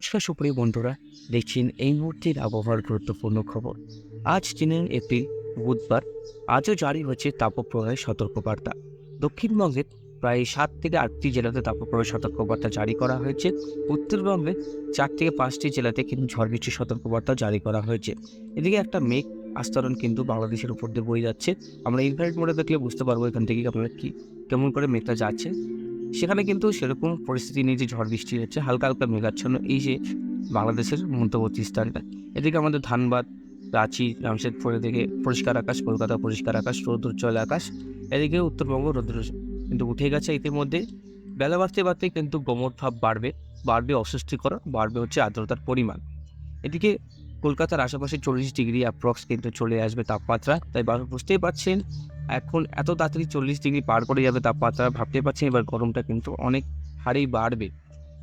নমস্কার সুপ্রিয় বন্ধুরা, দেখছেন এই মুহূর্তের আবহাওয়ার গুরুত্বপূর্ণ খবর। আজ তিন এপ্রিল, বুধবার, আজও জারি হচ্ছে তাপপ্রবাহের সতর্কবার্তা। দক্ষিণবঙ্গের প্রায় সাত থেকে আটটি জেলাতে তাপপ্রবাহের সতর্কবার্তা জারি করা হয়েছে। উত্তরবঙ্গে চার থেকে পাঁচটি জেলাতে কিন্তু ঝড় বৃষ্টির সতর্কবার্তা জারি করা হয়েছে। এদিকে একটা মেঘ আস্তরণ কিন্তু বাংলাদেশের উপর দিয়ে বয়ে যাচ্ছে। আমরা ইনভার্ট মোডে দেখলে বুঝতে পারব এখান থেকে আপনারা কি, কেমন করে মেঘটা যাচ্ছে। সেখানে কিন্তু সেরকম পরিস্থিতি নেই যে ঝড় বৃষ্টি হচ্ছে, হালকা হালকা মেঘাচ্ছন্ন, এই যে বাংলাদেশের মধ্যবর্তী স্থানটা। এদিকে আমাদের ধানবাদ, রাঁচি জামশেদপুর এদিকে পরিষ্কার আকাশ, কলকাতা পরিষ্কার আকাশ রৌদ্রোজ্জ্বল আকাশ, এদিকে উত্তরবঙ্গ রৌদ্র কিন্তু উঠে গেছে ইতিমধ্যে। বেলা বাড়তে বাড়তে কিন্তু গোমর ভাব বাড়বে বাড়বে অস্বস্তিকর, বাড়বে হচ্ছে আর্দ্রতার পরিমাণ। এদিকে কলকাতার আশেপাশে চল্লিশ ডিগ্রি অ্যাপ্রক্স কিন্তু চলে আসবে তাপমাত্রা, তাই বুঝতেই পারছেন এখন এত তাড়াতাড়ি চল্লিশ ডিগ্রি পার করে যাবে তাপমাত্রা ভাবতে পারছি এবার গরমটা কিন্তু অনেক হারেই বাড়বে।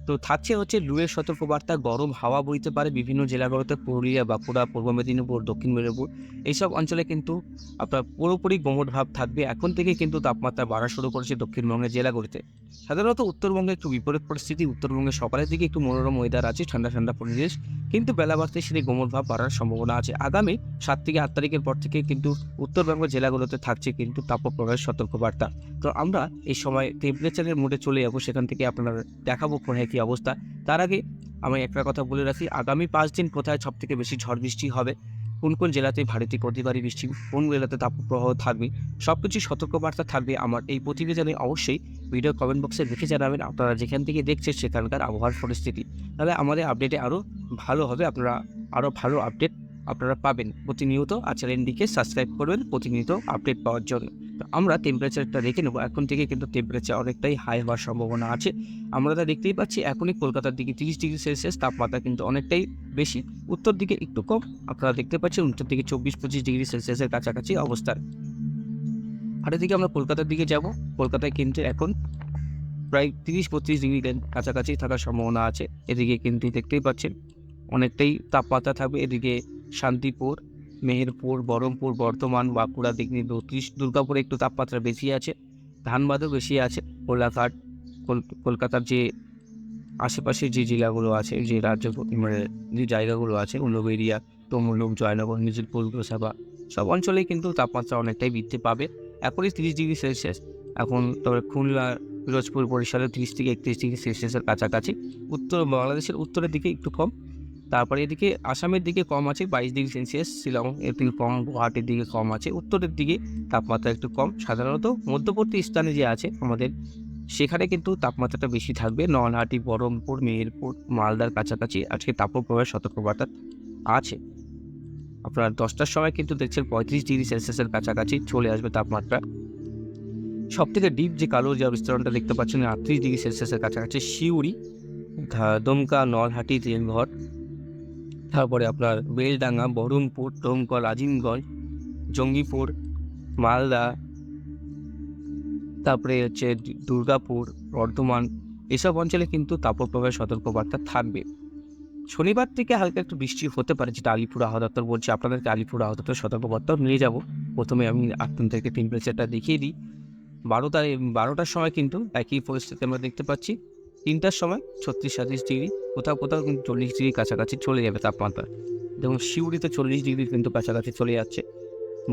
তো থাকছে হচ্ছে লুয়ের সতর্কবার্তা, গরম হাওয়া বইতে পারে বিভিন্ন জেলাগুলোতে, পুরুলিয়া, বাঁকুড়া, পূর্ব মেদিনীপুর, দক্ষিণ মেদিনীপুর, এইসব অঞ্চলে কিন্তু আপনার পুরোপুরি গোমট ভাব থাকবে। এখন থেকে কিন্তু তাপমাত্রা বাড়া শুরু করেছে দক্ষিণবঙ্গের জেলাগুলিতে। সাধারণত উত্তরবঙ্গে একটু বিপরীত পরিস্থিতি, উত্তরবঙ্গে সকালের দিকে একটু মনোরম ওয়েদার আছে, ঠান্ডা ঠান্ডা পরিবেশ। কিন্তু বেলা বাড়তে সেটি গোমট ভাব বাড়ার সম্ভাবনা আছে। আগামী সাত থেকে আট তারিখের পর থেকে কিন্তু উত্তরবঙ্গ জেলাগুলোতে থাকছে কিন্তু তাপপ্রবাহের সতর্কবার্তা। তো আমরা এই সময় টেম্পারেচারের মোডে চলে যাব, সেখান থেকে আপনারা দেখাবো কোথায় কী অবস্থা। তার আগে আমি একটা কথা বলে রাখি, আগামী পাঁচ দিন কোথায় সব থেকে বেশি ঝড় বৃষ্টি হবে? কোন কোন জেলাতে ভারী থেকে অতি বৃষ্টি, কোন জেলাতে তাপপ্রবাহ থাকবে সব কিছু সতর্কবার্তা থাকবে আমার এই প্রতিবেদনে অবশ্যই ভিডিও কমেন্ট বক্সে লিখে জানাবেন। আপনারা যেখান থেকে দেখছেন সেখানকার আবহাওয়ার পরিস্থিতি। তাহলে আমাদের আপডেটে আরও ভালো হবে, আপনারা আরও ভালো আপডেট আপনারা পাবেন প্রতিনিয়ত আর চ্যানেলটিকে সাবস্ক্রাইব করবেন প্রতিনিয়ত আপডেট পাওয়ার জন্য। তো আমরা টেম্পারেচারটা দেখে নেব। এখন থেকে কিন্তু টেম্পারেচার অনেকটাই হাই হওয়ার সম্ভাবনা আছে। আমরা তা দেখতেই পাচ্ছি এখনই কলকাতার দিকে তিরিশ ডিগ্রি সেলসিয়াস তাপমাত্রা কিন্তু অনেকটাই বেশি। উত্তর দিকে একটু কম। আপনারা দেখতে পাচ্ছেন উত্তর দিকে চব্বিশ পঁচিশ ডিগ্রি সেলসিয়াসের কাছাকাছি অবস্থান আর এদিকে আমরা কলকাতার দিকে যাব। কলকাতায় কিন্তু এখন প্রায় তিরিশ বত্রিশ ডিগ্রি কাছাকাছি থাকার সম্ভাবনা আছে। এদিকে কিন্তু দেখতেই পাচ্ছেন অনেকটাই তাপমাত্রা থাকবে। এদিকে শান্তিপুর, মেহেরপুর, বহরমপুর, বর্ধমান, বাঁকুড়া দিকে বত্রিশ, দুর্গাপুরে একটু তাপমাত্রা বেশি আছে, ধানবাদও বেশি আছে, কোলাঘাট, কল- কলকাতার যে আশেপাশে যে জেলাগুলো আছে, যে রাজ্য মানে যে জায়গাগুলো আছে, উলুবেরিয়া, তমলুক, জয়নগর নিজুরপুর গোসাবা সব অঞ্চলেই কিন্তু তাপমাত্রা অনেকটাই বৃদ্ধি পাবে। এখনই তিরিশ ডিগ্রি সেলসিয়াস, এখন তবে খুলনা, পিরোজপুর, বরিশালে তিরিশ থেকে একত্রিশ ডিগ্রি সেলসিয়াসের কাছাকাছি, উত্তর বাংলাদেশের উত্তরের দিকে একটু কম তারপরে এদিকে আসামের দিকে কম আছে বাইশ ডিগ্রি সেলসিয়াস, শিলং এর দিকে কম, গুয়াহাটির দিকে কম আছে, উত্তরের দিকে তাপমাত্রা একটু কম। সাধারণত মধ্যবর্তী স্থানে যে আছে আমাদের, সেখানে কিন্তু তাপমাত্রাটা বেশি থাকবে। নলহাটি, বহরমপুর, মেহেরপুর, মালদার কাছাকাছি আজকে তাপপ্রবাহের সতর্কবার্তা আছে। আপনার দশটার সময় কিন্তু দেখছেন পঁয়ত্রিশ ডিগ্রি সেলসিয়াসের কাছাকাছি চলে আসবে তাপমাত্রা। সব থেকে ডিপ যে কালো যে বিস্তরণটা দেখতে পাচ্ছেন, আটত্রিশ ডিগ্রি সেলসিয়াসের কাছাকাছি শিউড়ি ধা- দমকা, নলহাটি, রেলঘর তারপরে আপনার বেলডাঙ্গা, বহরমপুর, দমকল, আজিমগঞ্জ, জঙ্গিপুর, মালদা, তারপরে হচ্ছে দুর্গাপুর, বর্ধমান, এসব অঞ্চলে কিন্তু তাপপ্রবাহের সতর্কবার্তা থাকবে। শনিবার থেকে হালকা একটু বৃষ্টি হতে পারে, যেটা আলিপুর দপ্তর বলছে। আপনাদেরকে আলিপুর দপ্তর সতর্কবার্তাও নিয়ে যাব। প্রথমে আমি আপনাদেরকে থেকে টেম্পারেচারটা দেখিয়ে দিই। বারোটায় বারোটার সময় কিন্তু একই পরিস্থিতি আমরা দেখতে পাচ্ছি। তিনটার সময় ছত্রিশ সাঁত্রিশ ডিগ্রি কোথাও কোথাও কিন্তু চল্লিশ ডিগ্রি কাছাকাছি চলে যাবে তাপমাত্রা। যেমন শিউড়িতে চল্লিশ ডিগ্রি কিন্তু কাছাকাছি চলে যাচ্ছে।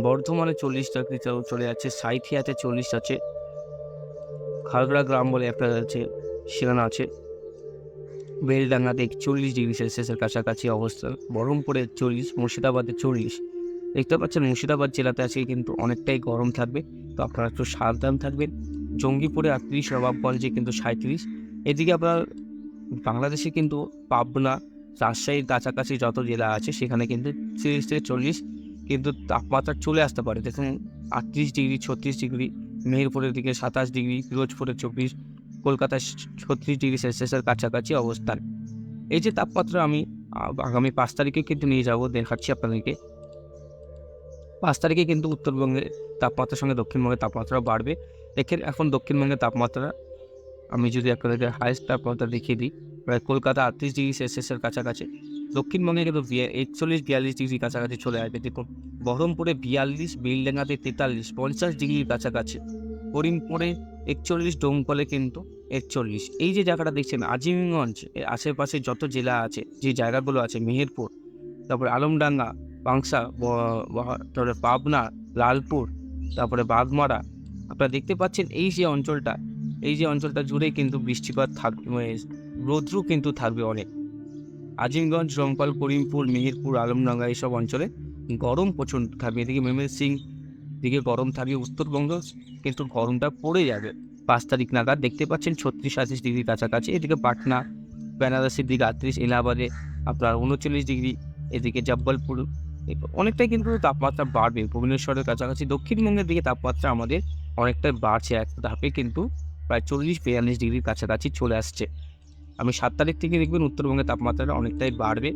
বর্ধমানে চল্লিশ ডিগ্রি চলে যাচ্ছে। সাইথিয়াতে চল্লিশ আছে। খাগড়া গ্রাম বলে একটা আছে, সেখানে আছে। বেলডাঙ্গাতে চল্লিশ ডিগ্রি সেলসিয়াসের কাছাকাছি অবস্থান বহরমপুরে চল্লিশ, মুর্শিদাবাদে চল্লিশ। দেখতে পাচ্ছেন, মুর্শিদাবাদ জেলাতে আছে কিন্তু অনেকটাই গরম থাকবে। তো আপনারা একটু সাবধান থাকবেন। জঙ্গিপুরে আটত্রিশ, নবাবগঞ্জে কিন্তু সাঁত্রিশ এদিকে আপনার বাংলাদেশে কিন্তু পাবনা, রাজশাহীর কাছাকাছি যত জেলা আছে, সেখানে কিন্তু তিরিশ থেকে চল্লিশ কিন্তু তাপমাত্রা চলে আসতে পারে। দেখুন আটত্রিশ ডিগ্রি, ছত্রিশ ডিগ্রি, মেহেরপুরের দিকে সাতাশ ডিগ্রি ফিরোজপুরে চব্বিশ, কলকাতায় ছত্রিশ ডিগ্রি সেলসিয়াসের কাছাকাছি অবস্থান। এই যে তাপমাত্রা আমি আগামী পাঁচ তারিখে কিন্তু নিয়ে যাব, দেখাচ্ছি আপনাদেরকে। পাঁচ তারিখে কিন্তু উত্তরবঙ্গের তাপমাত্রার সঙ্গে দক্ষিণবঙ্গের তাপমাত্রা বাড়বে। দেখেন এখন দক্ষিণবঙ্গের তাপমাত্রা আমি যদি আপনাদেরকে হাইস্ট তাপমাত্রা দেখিয়ে দিই, প্রায় কলকাতা আটত্রিশ ডিগ্রি সেলসিয়াসের কাছাকাছি, দক্ষিণবঙ্গে কিন্তু একচল্লিশ বিয়াল্লিশ ডিগ্রি কাছাকাছি চলে আসবে। দেখুন, বহরমপুরে বিয়াল্লিশ, বেলডাঙ্গাতে তেতাল্লিশ, পঞ্চাশ ডিগ্রির কাছাকাছি, করিমপুরে একচল্লিশ, ডোমকলে কিন্তু একচল্লিশ। এই যে জায়গাটা দেখছেন, আজিমগঞ্জ এর আশেপাশে যত জেলা আছে, যে জায়গাগুলো আছে, মেহেরপুর, তারপরে আলমডাঙ্গা ব- তারপরে পাবনা, লালপুর, তারপরে বাগমারা, আপনারা দেখতে পাচ্ছেন এই যে অঞ্চলটা এই যে অঞ্চলটা জুড়ে কিন্তু বৃষ্টিপাত থাকবে মানে রৌদ্র কিন্তু থাকবে অনেক। আজিমগঞ্জ, রংপাল, করিমপুর, মেহেরপুর, আলমডাঙ্গা এইসব অঞ্চলে গরম প্রচণ্ড থাকবে। এদিকে মেমের সিং দিকে গরম থাকবে। উত্তরবঙ্গ কিন্তু গরমটা পড়ে যাবে। পাঁচ তারিখ নাগাদ দেখতে পাচ্ছেন ছত্রিশ আটত্রিশ ডিগ্রি কাছাকাছি। এদিকে পাটনা বেনারসের দিকে আটত্রিশ, এলাহাবাদে আপনার উনচল্লিশ ডিগ্রি। এদিকে জব্বলপুর অনেকটাই কিন্তু তাপমাত্রা বাড়বে। ভুবনেশ্বরের কাছাকাছি। দক্ষিণবঙ্গের দিকে তাপমাত্রা আমাদের অনেকটাই বাড়ছে। এক ধাপে কিন্তু প্রায় চল্লিশ বিয়াল্লিশ ডিগ্রির কাছাকাছি চলে আসছে। আমি সাত তারিখ থেকে দেখবেন উত্তরবঙ্গের তাপমাত্রাটা অনেকটাই বাড়বে।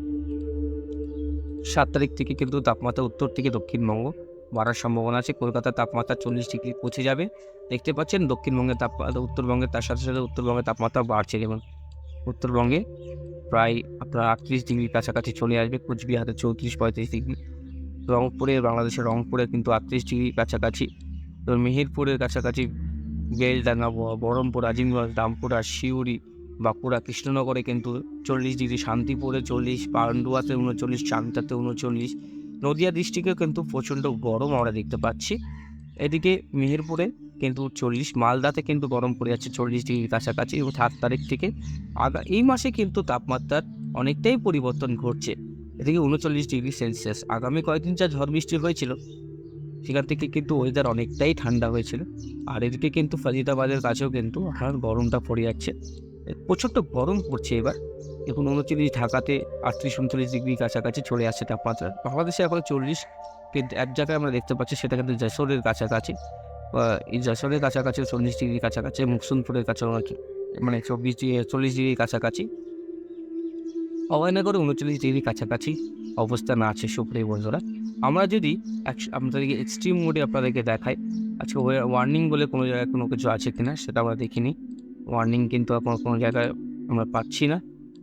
সাত তারিখ থেকে কিন্তু তাপমাত্রা উত্তর থেকে দক্ষিণবঙ্গ বাড়ার সম্ভাবনা আছে। কলকাতার তাপমাত্রা চল্লিশ ডিগ্রি পৌঁছে যাবে। দেখতে পাচ্ছেন দক্ষিণবঙ্গের তাপমাত্রা উত্তরবঙ্গের তার সাথে সাথে উত্তরবঙ্গের তাপমাত্রা বাড়ছে। যেমন উত্তরবঙ্গে প্রায় আপনার আটত্রিশ ডিগ্রির কাছাকাছি চলে আসবে। কোচবিহারে চৌত্রিশ, পঁয়ত্রিশ ডিগ্রি রংপুরে, বাংলাদেশের রংপুরে কিন্তু আটত্রিশ ডিগ্রির কাছাকাছি। তো মেহেরপুরের কাছাকাছি বেলডাঙ্গা ব- বহরমপুর, আজিমগঞ্জ রামপুরা শিউরি বাঁকুড়া, কৃষ্ণনগরে কিন্তু চল্লিশ ডিগ্রি, শান্তিপুরে চল্লিশ, পান্ডুয়াতে উনচল্লিশ চাংতাতে উনচল্লিশ, নদিয়া ডিস্ট্রিক্টে কিন্তু প্রচণ্ড গরম আমরা দেখতে পাচ্ছি। এদিকে মেহেরপুরে কিন্তু চল্লিশ, মালদাতে কিন্তু গরম পড়ে যাচ্ছে চল্লিশ ডিগ্রির কাছাকাছি এবং সাত তারিখ থেকে আগা, এই মাসে কিন্তু তাপমাত্রার অনেকটাই পরিবর্তন ঘটছে। এদিকে উনচল্লিশ ডিগ্রি সেলসিয়াস। আগামী কয়েকদিন যা ঝড় বৃষ্টি হয়েছিল সেখান থেকে কিন্তু ওয়েদার অনেকটাই ঠান্ডা হয়েছিল। আর এদিকে কিন্তু ফাজিদাবাদের কাছেও কিন্তু এখন গরমটা পড়ে যাচ্ছে। প্রচণ্ড গরম পড়ছে এবার। এখন উনচল্লিশ ঢাকাতে আটত্রিশ, উনচল্লিশ ডিগ্রি কাছাকাছি চলে আসছে তাপমাত্রা। বাংলাদেশে এখন চল্লিশ, কিন্তু এক জায়গায় আমরা দেখতে পাচ্ছি সেটা কিন্তু যশোরের কাছাকাছি। এই যশোরের কাছাকাছি, চল্লিশ ডিগ্রি কাছাকাছি, মুকসুনপুরের কাছাকাছি মানে চব্বিশ চল্লিশ ডিগ্রি কাছাকাছি। অভয়নগরে উনচল্লিশ ডিগ্রি কাছাকাছি অবস্থান আছে সুপ্রিয় বন্ধুরা। আমরা যদি আপনাদেরকে এক্সট্রিম মোডে আপনাদেরকে দেখাই, আজকে ওয়ার্নিং বলে কোনো জায়গায় কোনো কিছু আছে কি না সেটা আমরা দেখিনি। ওয়ার্নিং কিন্তু এখন কোনো জায়গায় আমরা পাচ্ছি না।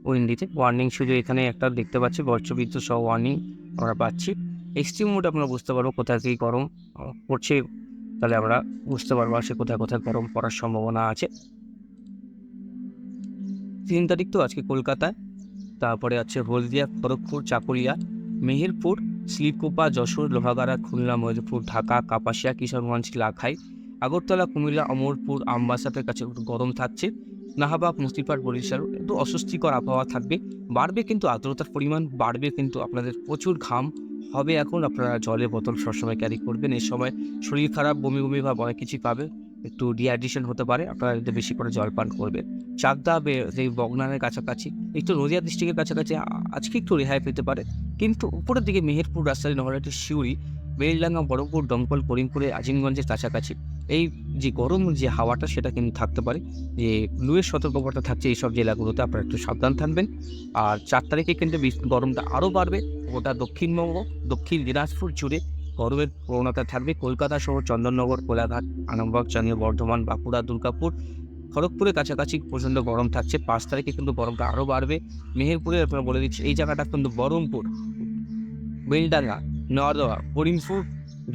উইন্ডিতে ওয়ার্নিং শুধু এখানে একটা দেখতে পাচ্ছি, বজ্রবিদ্যুৎ সহ ওয়ার্নিং আমরা পাচ্ছি। এক্সট্রিম মোড আমরা বুঝতে পারব কোথায় কী গরম পড়ছে, তাহলে আমরা বুঝতে পারব আসলে কোথায় কোথায় গরম পড়ার সম্ভাবনা আছে। তিন তারিখ তো আজকে কলকাতায়, তারপরে আছে হলদিয়া, খড়গপুর চাকুলিয়া মেহেরপুর শিলকুপা, যশোর, লোহাগাড়া, খুলনা, ময়ূরপুর, ঢাকা, কাপাসিয়া, কিশোরগঞ্জ, লাখাই, আগরতলা, কুমিল্লা, অমরপুর আমবাসাতের কাছে একটু গরম থাকছে। নাহাবাগ মুস্তিপাট বরিশাল, একটু অস্বস্তিকর আবহাওয়া থাকবে। বাড়বে কিন্তু আর্দ্রতার পরিমাণ, বাড়বে কিন্তু আপনাদের প্রচুর ঘাম। হবে এখন আপনারা জলের বোতল সবসময় ক্যারি করবেন। এই সময় শরীর খারাপ, বমি বমি ভাব অনেক কিছুই পাবে। একটু ডিহাইড্রেশন হতে পারে, আপনারা যদি বেশি করে জল পান করবেন। চাকদা এই বগনানের কাছাকাছি, একটু নদিয়া ডিস্ট্রিক্টের কাছাকাছি আজকে একটু রেহাই পেতে পারে। কিন্তু উপরের দিকে মেহেরপুর, রাজশাহী নগরাটি শিউরি বেলডাঙ্গা, বড়পুর, দমকল করিমপুরে আজিমগঞ্জের কাছাকাছি। এই যে গরম, যে হাওয়াটা, সেটা কিন্তু থাকতে পারে। যে লুয়ের সতর্কবার্তা থাকছে এইসব জেলাগুলোতে, আপনারা একটু সাবধান থাকবেন। আর চার তারিখে কিন্তু গরমটা আরও বাড়বে। গোটা দক্ষিণবঙ্গ, দক্ষিণ দিনাজপুর জুড়ে গরমের প্রবণতা থাকবে কলকাতা সহ চন্দননগর, কোলাঘাট আনন্দবাগ চানিয়া বর্ধমান, বাঁকুড়া, দুর্গাপুর। খড়গপুরের কাছাকাছি প্রচণ্ড গরম থাকছে। পাঁচ তারিখে কিন্তু গরমটা আরও বাড়বে। মেহেরপুরে আপনারা বলে দিচ্ছি, এই জায়গাটা কিন্তু বহরমপুর বেলডাঙ্গা নওয়াদা করিমপুর,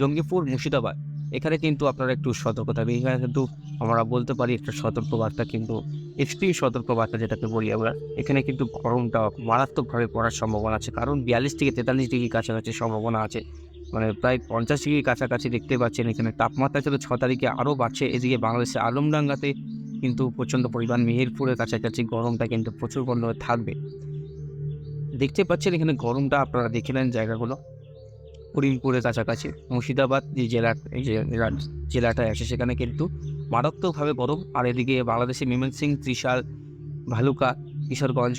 জঙ্গিপুর, মুর্শিদাবাদ। এখানে কিন্তু আপনারা একটু সতর্ক থাকবে এখানে কিন্তু আমরা বলতে পারি একটা সতর্কবার্তা কিন্তু এক্সট্রিম সতর্কবার্তা যেটাকে বলি আমরা, এখানে কিন্তু গরমটা মারাত্মকভাবে পড়ার সম্ভাবনা আছে। কারণ বিয়াল্লিশ থেকে তেতাল্লিশ ডিগ্রি কাছাকাছি সম্ভাবনা আছে। মানে প্রায় পঞ্চাশ ডিগ্রি কাছাকাছি দেখতে পাচ্ছেন এখানে তাপমাত্রা ছিল ছ তারিখে আরও বাড়ছে। এদিকে বাংলাদেশের আলমডাঙ্গাতে কিন্তু প্রচণ্ড পরিমাণ মেহেরপুরের কাছাকাছি গরমটা কিন্তু প্রচুর পরিমাণে থাকবে। দেখতে পাচ্ছেন এখানে গরমটা আপনারা দেখে নেন জায়গাগুলো। করিমপুরের কাছাকাছি, মুর্শিদাবাদ যে জেলা, এই যে জেলাটায় আছে সেখানে কিন্তু মারাত্মকভাবে গরম। আর এদিকে বাংলাদেশে সিং ত্রিশাল, ভালুকা, কিশোরগঞ্জ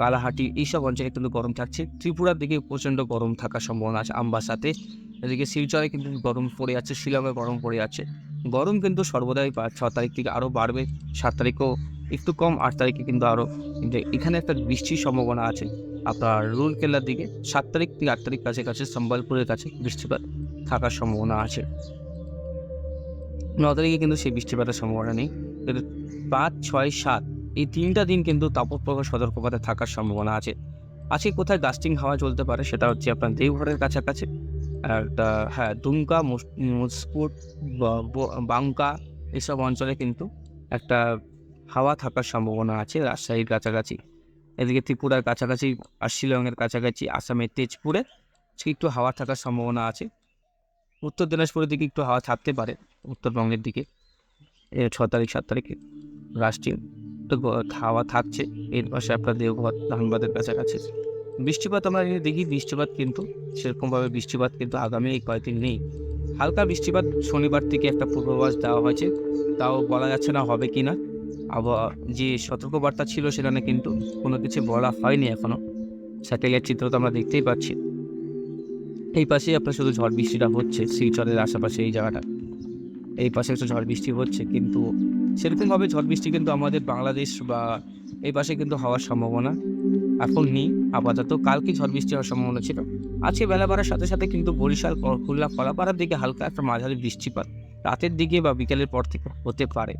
কালাহাটি এইসব অঞ্চলে কিন্তু গরম থাকছে। ত্রিপুরার দিকে প্রচণ্ড গরম থাকার সম্ভাবনা আছে আমবাসাতে এদিকে শিলচরে কিন্তু গরম পড়ে যাচ্ছে, শিলংয়ে গরম পড়ে যাচ্ছে। গরম কিন্তু সর্বদাই ছ তারিখ থেকে আরও বাড়বে, সাত তারিখও একটু কম, আট তারিখে কিন্তু আরও এখানে একটা বৃষ্টির সম্ভাবনা আছে। আপনার রুলকেল্লার দিকে সাত তারিখ থেকে আট তারিখ কাছে কাছে সম্বলপুরের কাছে বৃষ্টিপাত থাকার সম্ভাবনা আছে। ন তারিখে কিন্তু সেই বৃষ্টিপাতের সম্ভাবনা নেই। পাঁচ, ছয়, সাত এই তিনটা দিন কিন্তু তাপপ্রবাহ সতর্কবার্তা থাকার সম্ভাবনা আছে। আজকে কোথায় ডাস্টিং হাওয়া চলতে পারে সেটা হচ্ছে আপনার দেওঘরের কাছাকাছি। একটা হ্যাঁ দুমকা, মুস- মুসপুর বাংকা এসব অঞ্চলে কিন্তু একটা হাওয়া থাকার সম্ভাবনা আছে রাজশাহীর কাছাকাছি। এদিকে ত্রিপুরার কাছাকাছি, আর শিলংয়ের কাছাকাছি, আসামের তেজপুরে একটু হাওয়া থাকার সম্ভাবনা আছে। উত্তর দিনাজপুরের দিকে একটু হাওয়া থাকতে পারে, উত্তরবঙ্গের দিকে ছ তারিখ, সাত তারিখে, রাষ্ট্রীয়। গ- হাওয়া থাকছে। এর পাশে আপনার দেওঘর ধানবাদের কাছাকাছি। বৃষ্টিপাত আমরা যদি দেখি, বৃষ্টিপাত কিন্তু সেরকমভাবে বৃষ্টিপাত কিন্তু আগামী এই কয়েকদিন নেই। হালকা বৃষ্টিপাত শনিবার থেকে একটা পূর্বাভাস দেওয়া হয়েছে। তাও বলা যাচ্ছে না হবে কি না আবহাওয়া যে সতর্কবার্তা ছিল সেখানে কিন্তু কোনো কিছু বলা হয়নি এখনও স্যাটেলাইট চিত্র তো আমরা দেখতেই পাচ্ছি। এই পাশেই আপনার শুধু ঝড় বৃষ্টিটা হচ্ছে, শিলচরের আশেপাশে এই জায়গাটা। এই পাশে একটু ঝড় বৃষ্টি হচ্ছে, কিন্তু সেরকমভাবে ঝড় বৃষ্টি কিন্তু আমাদের বাংলাদেশ বা এই পাশে কিন্তু হওয়ার সম্ভাবনা এখন নেই আপাতত। কালকে ঝড় বৃষ্টি হওয়ার সম্ভাবনা ছিল। আজকে বেলা বাড়ার সাথে সাথে কিন্তু বরিশাল, খুলনা, কলাপাড়ার দিকে হালকা একটা মাঝারি বৃষ্টিপাত। রাতের দিকে বা বিকেলের পর থেকে হতে পারে।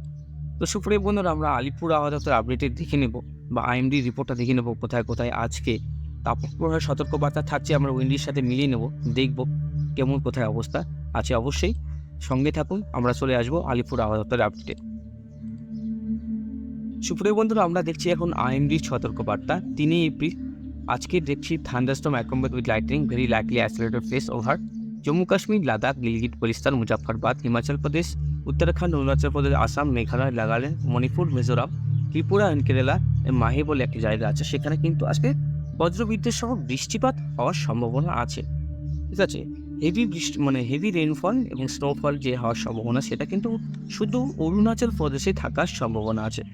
তো সুপ্রিয় বন্ধুরা, আমরা আলিপুর দপ্তর আপডেটে দেখে নেব বা আইএমডি রিপোর্টটা দেখে নেব কোথায় কোথায় আজকে তাপপ্রবাহের সতর্কবার্তা থাকছে। আমরা উইন্ডির সাথে মিলিয়ে নেব, দেখব কেমন কোথায় অবস্থা আছে অবশ্যই। সঙ্গে থাকুন, আমরা চলে আসব আলিপুর আবহাওয়া আপডেটে সুপ্রিয় বন্ধুরা, আমরা দেখছি এখন আইএমডির সতর্কবার্তা। তিনই এপ্রিল আজকে দেখছি thunderstorm accompanied with lightning very likely isolated places over Jammu Kashmir, Ladakh Gilgit Baltistan Muzaffarabad Himachal Pradesh, Uttarakhand, Arunachal Pradesh, Assam, Meghalaya, Nagaland, Manipur, Mizoram, Tripura and Kerala Mahe বলে একটি জায়গা আছে। সেখানে কিন্তু আজকে বজ্রবিদ্যুৎ সহ বৃষ্টিপাত হওয়ার সম্ভাবনা আছে। ঠিক আছে? হেভি বৃষ্টি মানে হেভি রেনফল এবং স্নোফল যে হওয়ার সম্ভাবনা, সেটা কিন্তু শুধু অরুণাচল প্রদেশে থাকার সম্ভাবনা আছে।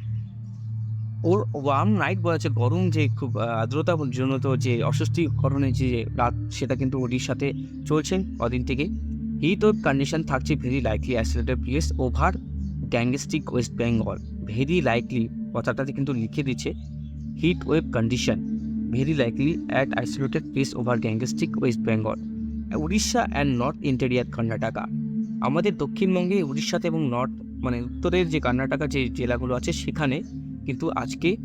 ওর ওয়ার্ম নাইট বলা আছে গরম যে খুব আর্দ্রতা জনিত যে অস্বস্তিকরণের যে রাত, সেটা কিন্তু ওড়িশাতে চলছে কদিন থেকে। হিট ওয়েভ কন্ডিশন থাকছে very likely isolated places over Gangetic West Bengal very likely কথাটাতে কিন্তু লিখে দিচ্ছে heat wave condition very likely at isolated places over Gangetic West Bengal Orissa and north interior Karnataka আমাদের দক্ষিণবঙ্গে উড়িষ্যাতে এবং নর্থ মানে উত্তরের যে কর্ণাটকা যে জেলাগুলো আছে, সেখানে কিন্তু আজকে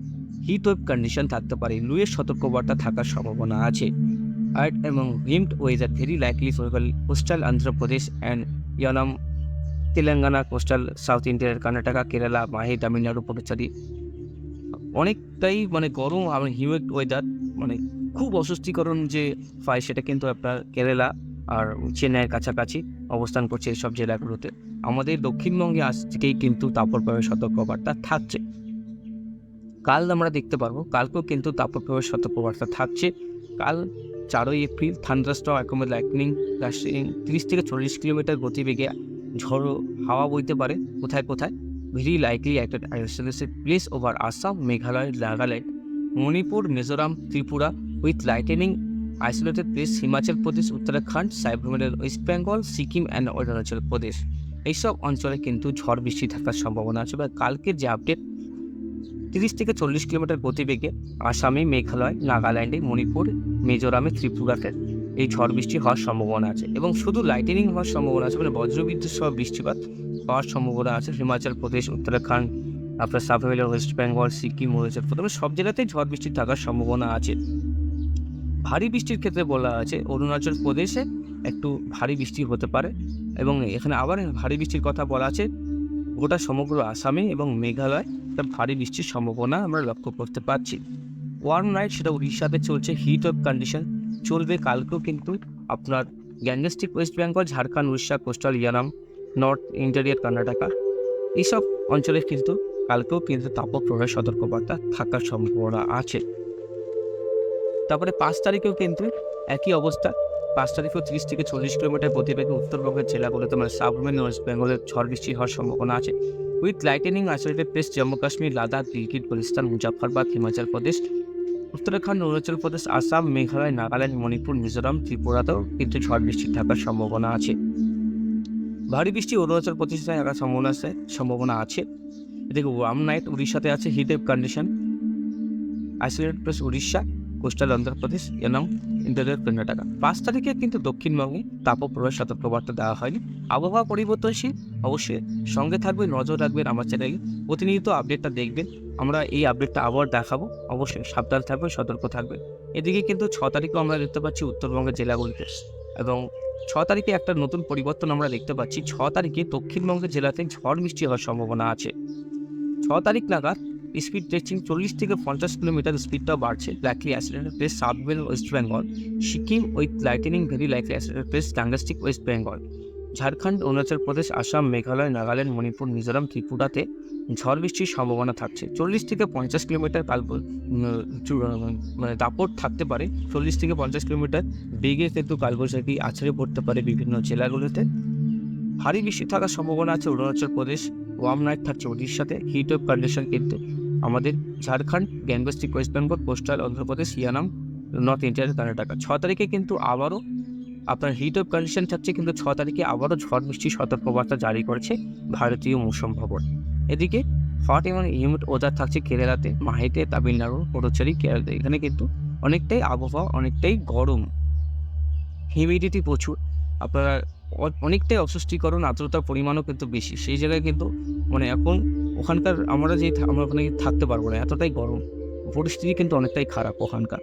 হিট ওয়েভ কন্ডিশন থাকতে পারে। লুয়ের সতর্কবার্তা থাকার সম্ভাবনা আছে। আর এবং rimmed weather very likely for coastal Andhra Pradesh and Yanam Telangana coastal south ইন্ডিয়ার কর্ণাটকা কেরালা মাহে তামিলনাড়ু পটুচারি অনেকটাই মানে গরম আর হিউমিড ওয়েদার মানে খুব অস্বস্তিকরণ যে পায় সেটা কিন্তু আপনার কেরালা আর চেন্নাইয়ের কাছাকাছি অবস্থান করছে এইসব জেলাগুলোতে। আমাদের দক্ষিণবঙ্গে আজ থেকেই কিন্তু তাপপ্রবাহের সতর্কবার্তা থাকছে। কাল আমরা দেখতে পারব, কালকেও কিন্তু তাপপ্রবাহের সতর্কবার্তা থাকছে। কাল চারই এপ্রিল থান্ডারস্টম অ্যাকোমেড লাইটনিং তিরিশ থেকে চল্লিশ কিলোমিটার গতিবেগে ঝড়ো হাওয়া বইতে পারে। কোথায় কোথায়? ভেরি লাইকলি একটা places over Assam Meghalaya Nagaland Manipur Mizoram Tripura with lightning isolated places Himachal Pradesh Uttarakhand সাইভ্রমের West Bengal Sikkim and Arunachal Pradesh এইসব অঞ্চলে কিন্তু ঝড় বৃষ্টি থাকার সম্ভাবনা আছে। বা কালকের যে আপডেট তিরিশ থেকে চল্লিশ কিলোমিটার গতিবেগে আসামে মেঘালয়, নাগাল্যান্ডে, মণিপুর, মিজোরামে, ত্রিপুরাতে এই ঝড় বৃষ্টি হওয়ার সম্ভাবনা আছে এবং শুধু লাইটেনিং হওয়ার সম্ভাবনা আছে মানে বজ্রবিদ্যুৎ সহ বৃষ্টিপাত হওয়ার সম্ভাবনা আছে। হিমাচল প্রদেশ, উত্তরাখণ্ড, আপনার সাবহেলার ওয়েস্ট বেঙ্গল, সিকিম, অরুণাচল প্রদেশ সব জেলাতেই ঝড় বৃষ্টি থাকার সম্ভাবনা আছে। ভারী বৃষ্টির ক্ষেত্রে বলা আছে অরুণাচল প্রদেশে একটু ভারী বৃষ্টি হতে পারে এবং এখানে আবার ভারী বৃষ্টির কথা বলা আছে গোটা সমগ্র আসামে এবং মেঘালয় একটা ভারী বৃষ্টির সম্ভাবনা আমরা লক্ষ্য করতে পারছি। ওয়ার্ম নাইট সেটা উড়িষ্যাতে চলছে হিট ওয়েভ কন্ডিশন চলবে কালকেও কিন্তু আপনার Gangetic West Bengal, Jharkhand, Orissa, coastal Yanam north interior Karnataka এইসব অঞ্চলে কিন্তু কালকেও কিন্তু তাপপ্রবাহের সতর্কবার্তা থাকার সম্ভাবনা আছে। তারপরে পাঁচ তারিখেও কিন্তু একই অবস্থা। পাঁচ তারিখেও তিরিশ থেকে চল্লিশ কিলোমিটার গতিবেগে উত্তরবঙ্গের জেলাগুলোতে মানে সাবরুমেন ওয়েস্ট বেঙ্গলের ঝড় বৃষ্টি হওয়ার সম্ভাবনা আছে। With lightning isolated places Jammu Kashmir, Ladakh Gilgit Baltistan Muzaffarabad Himachal Pradesh, Uttarakhand, Arunachal Pradesh, Assam, Meghalaya, Nagaland, Manipur, Mizoram, ত্রিপুরাতেও কিন্তু ঝড় বৃষ্টি থাকার সম্ভাবনা আছে। ভারী বৃষ্টি অরুণাচল প্রদেশে থাকার সম্ভাবনা আছে সম্ভাবনা আছে। এদিকে ওয়ার্ম নাইট উড়িষ্যাতে আছে heat wave condition isolated place Odisha coastal Andhra Pradesh এবং ইন্টারিয়ার কর্ণাটকা পাঁচ তারিখে কিন্তু দক্ষিণবঙ্গে তাপপ্রবাহের সতর্কবার্তা দেওয়া হয়নি। আবহাওয়া পরিবর্তনশীল। অবশ্যই সঙ্গে থাকবে, নজর রাখবেন আমার চ্যানেলে। প্রতিনিয়ত আপডেটটা দেখবেন। আমরা এই আপডেটটা আবার দেখাবো। অবশ্যই সাবধান থাকবেন, সতর্ক থাকবেন। এদিকে কিন্তু ছ তারিখেও আমরা দেখতে পাচ্ছি উত্তরবঙ্গের জেলাগুলিতে। এবং ছ তারিখে একটা নতুন পরিবর্তন আমরা দেখতে পাচ্ছি। ছ তারিখে দক্ষিণবঙ্গের জেলাতে ঝড় বৃষ্টি হওয়ার সম্ভাবনা আছে। ছ তারিখ নাগাদ স্পিড ট্রেচিং চল্লিশ থেকে পঞ্চাশ কিলোমিটার স্পিডটা বাড়ছে। Likely accident places south West Bengal Sikkim with lightning very likely accident places Gangetic West Bengal Jharkhand Arunachal Pradesh Assam Meghalaya Nagaland Manipur Mizoram ত্রিপুরাতে ঝড় বৃষ্টির সম্ভাবনা থাকছে। চল্লিশ থেকে পঞ্চাশ কিলোমিটার কাল মানে দাপট থাকতে পারে। চল্লিশ থেকে পঞ্চাশ কিলোমিটার বেগে কিন্তু কালবৈশাখী আছড়ে পড়তে পারে বিভিন্ন জেলাগুলোতে। ভারী বৃষ্টি থাকার সম্ভাবনা আছে অরুণাচল প্রদেশ, ওয়াম নাইট থাকছে উড়িষ্যাতে হিট ওয়েভ কন্ডিশন কিন্তু আমাদের Jharkhand Gangetic west Bengal, coastal, Andhra Pradesh Yanam north ইন্ডিয়ার কর্ণাটকা। ছ তারিখে কিন্তু আবারও আপনার হিট ওয়েভ কন্ডিশন থাকছে, কিন্তু ছ তারিখে আবারও ঝড় বৃষ্টির সতর্কবার্তা জারি করেছে ভারতীয় মৌসুম ভবন। এদিকে হট এবং হিউমিড ওয়েদার থাকছে কেরালাতে, মাহিতে, তামিলনাড়ু পুডুচেরি কেরালাতে। এখানে কিন্তু অনেকটাই আবহাওয়া, অনেকটাই গরম। হিউমিডিটি প্রচুর। আপনারা অনেকটাই অস্বস্তিকরণ আর্দ্রতার পরিমাণও কিন্তু বেশি। সেই জায়গায় কিন্তু মানে এখন ওখানকার আমরা যে আমরা ওখানে থাকতে পারব না, এতটাই গরম। পরিস্থিতি কিন্তু অনেকটাই খারাপ ওখানকার।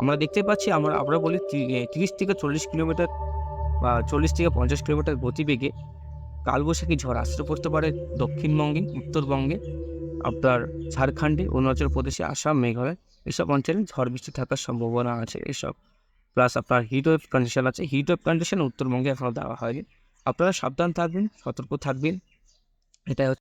আমরা দেখতে পাচ্ছি, আমরা আমরা বলি তিরিশ থেকে চল্লিশ কিলোমিটার বা চল্লিশ থেকে পঞ্চাশ কিলোমিটার গতিবেগে কালবৈশাখী ঝড় আসতে পড়তে পারে দক্ষিণবঙ্গে, উত্তরবঙ্গে, আপনার ঝাড়খণ্ডে, অরুণাচল প্রদেশে, আসাম, মেঘালয়, এসব অঞ্চলে ঝড় বৃষ্টি থাকার সম্ভাবনা আছে এসব। প্লাস আপনার হিট ওয়েভ কন্ডিশন আছে হিট ওয়েভ কন্ডিশন উত্তরবঙ্গে এখনও দেওয়া হয়নি। আপনারা সাবধান থাকবেন, সতর্ক থাকবেন, এটাই হচ্ছে